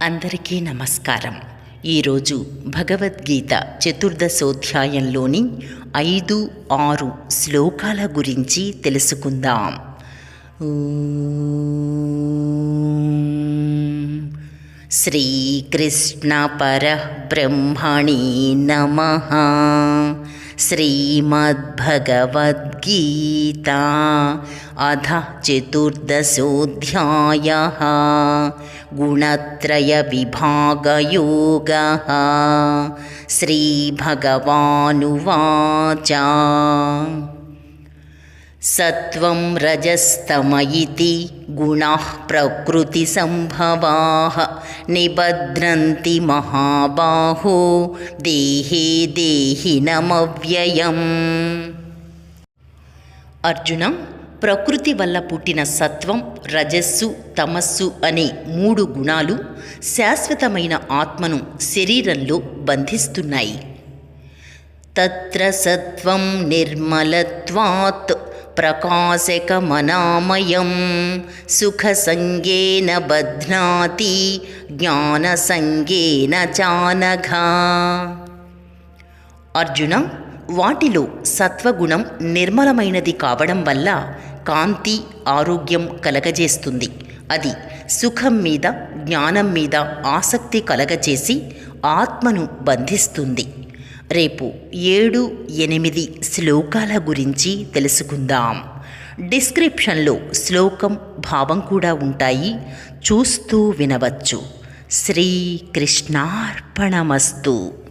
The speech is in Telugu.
అందరికీ నమస్కారం ఈరోజు భగవద్గీత చతుర్దశోధ్యాయంలోని ఐదు ఆరు శ్లోకాల గురించి తెలుసుకుందాం ఓం. శ్రీకృష్ణ పరబ్రహ్మణే నమ श्रीमद्भगवद्गीता। अथ चतुर्दशोऽध्यायः। गुणत्रयविभागयोगः। श्रीभगवानुवाच సత్వం రజస్తమయితి గుణ గుణా ప్రకృతి సంభవా నిబద్రంతి మహాబాహో దేహే దేహి నమవ్యయం అర్జున ప్రకృతి వల్ల పుట్టిన సత్వం రజస్సు తమస్సు అనే మూడు గుణాలు శాశ్వతమైన ఆత్మను శరీరంలో బంధిస్తున్నాయి. తత్ర సత్వం నిర్మలత్వాత్. ప్రకాశకమనామయం సుఖసంగేన బధ్నాతి జ్ఞానసంగేన చానఘ అర్జున వాటిలో సత్వగుణం నిర్మలమైనది కావడం వల్ల కాంతి ఆరోగ్యం కలగజేస్తుంది. అది సుఖం మీద జ్ఞానం మీద ఆసక్తి కలగజేసి ఆత్మను బంధిస్తుంది. రేపు ఏడు ఎనిమిది శ్లోకాల గురించి తెలుసుకుందాం. డిస్క్రిప్షన్లో శ్లోకం భావం కూడా ఉంటాయి. చూస్తూ వినవచ్చు. శ్రీకృష్ణార్పణమస్తు.